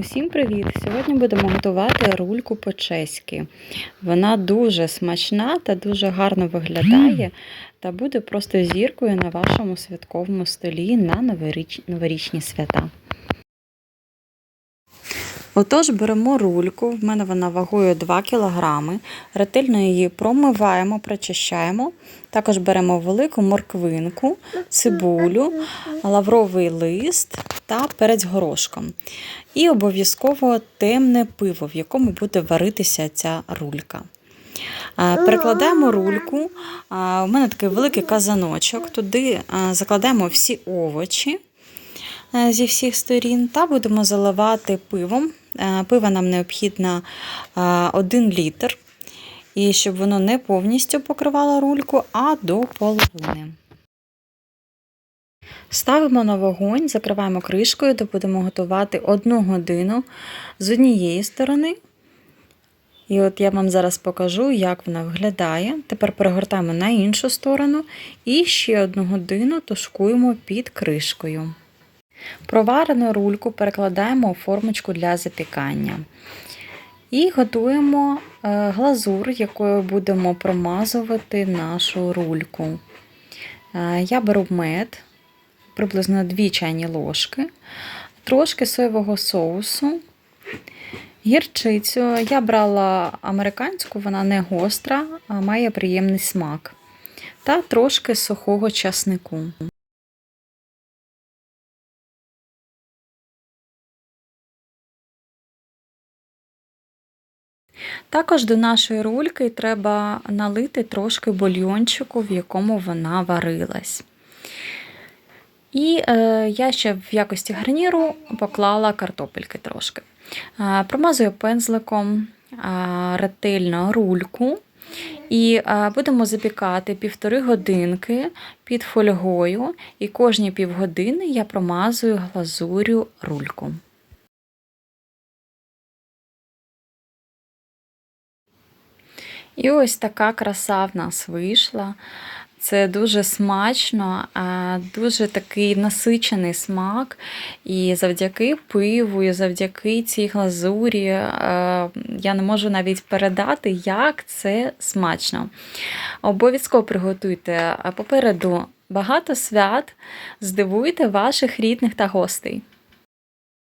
Усім привіт! Сьогодні будемо готувати рульку по-чеськи. Вона дуже смачна та дуже гарно виглядає та буде просто зіркою на вашому святковому столі на новоріч... новорічні свята. Отож, беремо рульку, в мене вона вагою 2 кг, ретельно її промиваємо, прочищаємо. Також беремо велику морквинку, цибулю, лавровий лист та перець горошком. І обов'язково темне пиво, в якому буде варитися ця рулька. Перекладаємо рульку. У мене такий великий казаночок. Туди закладаємо всі овочі е, зі всіх сторін та будемо заливати пивом. Е, Пива нам необхідно 1 літр. І щоб воно не повністю покривало рульку, а до половини. Ставимо на вогонь, закриваємо кришкою, де будемо готувати одну годину з однієї сторони. І от я вам зараз покажу, як вона виглядає. Тепер перегортаємо на іншу сторону і ще одну годину тушкуємо під кришкою. Проварену рульку перекладаємо у формочку для запікання. І готуємо глазур, якою будемо промазувати нашу рульку. Я беру мед, приблизно 2 чайні ложки, трошки соєвого соусу, гірчицю. Я брала американську, вона не гостра, а має приємний смак. Та трошки сухого часнику. Також до нашої рульки треба налити трошки бульйончику, в якому вона варилась. І е, я ще в якості гарніру поклала картопельки трошки. Е, промазую пензликом е, ретельно рульку. І е, будемо запікати півтори годинки під фольгою, і кожні півгодини я промазую глазурю рульку. І ось така краса в нас вийшла. Це дуже смачно, дуже такий насичений смак. І завдяки пиву, і завдяки цій глазурі я не можу навіть передати, як це смачно. Обов'язково приготуйте попереду багато свят, здивуйте ваших рідних та гостей.